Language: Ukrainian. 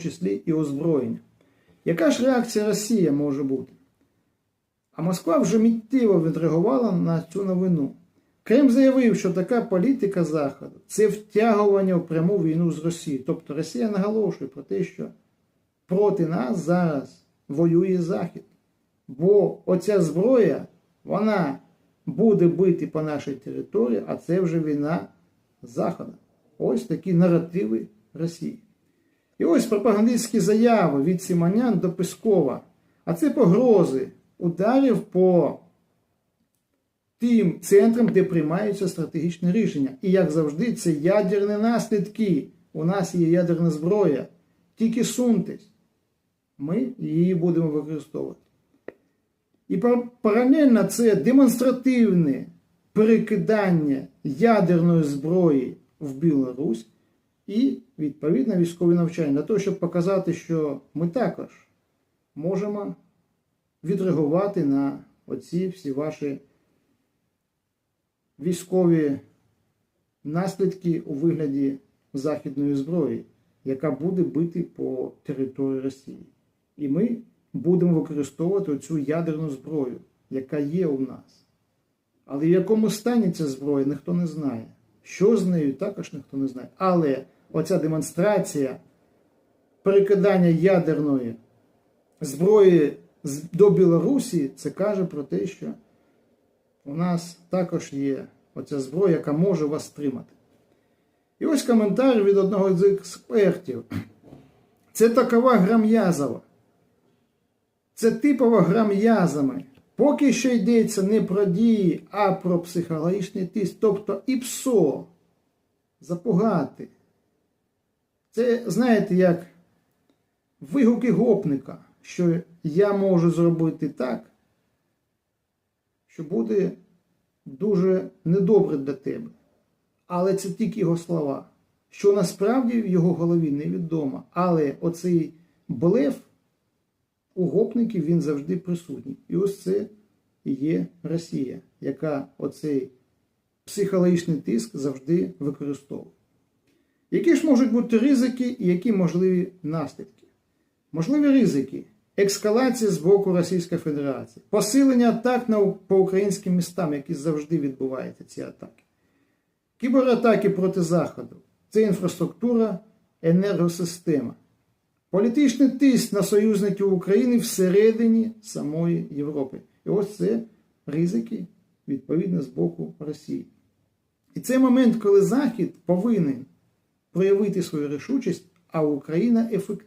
числі і озброєння. Яка ж реакція Росії може бути? А Москва вже миттєво відреагувала на цю новину. Крим заявив, що така політика Заходу це втягування в пряму війну з Росією. Тобто Росія наголошує про те, що проти нас зараз воює Захід. Бо оця зброя, вона буде бити по нашій території, а це вже війна Заходу. Ось такі наративи Росії. І ось пропагандистські заяви від Сімонян до Пескова. А це погрози ударів по тим центрам, де приймаються стратегічні рішення. І як завжди, це ядерні наслідки. У нас є ядерна зброя. Тільки суньтесь. Ми її будемо використовувати. І паралельно це демонстративне перекидання ядерної зброї в Білорусь і відповідно військові навчання для того, щоб показати, що ми також можемо відреагувати на оці всі ваші військові наслідки у вигляді західної зброї, яка буде бити по території Росії. І ми будемо використовувати цю ядерну зброю, яка є у нас. Але в якому стані ця зброя, ніхто не знає. Що з нею, також ніхто не знає. Але оця демонстрація перекидання ядерної зброї до Білорусі, це каже про те, що у нас також є оця зброя, яка може вас стримати. І ось коментар від одного з експертів. Це такова грам'язова. Це типова гра м'язами. Поки що йдеться не про дії, а про психологічний тиск, тобто і псо запугати. Це, знаєте, як вигуки гопника, що я можу зробити так, що буде дуже недобре для тебе. Але це тільки його слова. Що насправді в його голові невідомо. Але оцей блеф у гопників він завжди присутній. І ось це є Росія, яка оцей психологічний тиск завжди використовує. Які ж можуть бути ризики і які можливі наслідки? Можливі ризики ескалація з боку Російської Федерації, посилення атак на, по українським містам, які завжди відбуваються, ці атаки, кібератаки проти Заходу, це інфраструктура, енергосистема, політичний тиск на союзників України всередині самої Європи. І ось це ризики відповідно з боку Росії. І це момент, коли Захід повинен проявити свою рішучість, а Україна ефективно.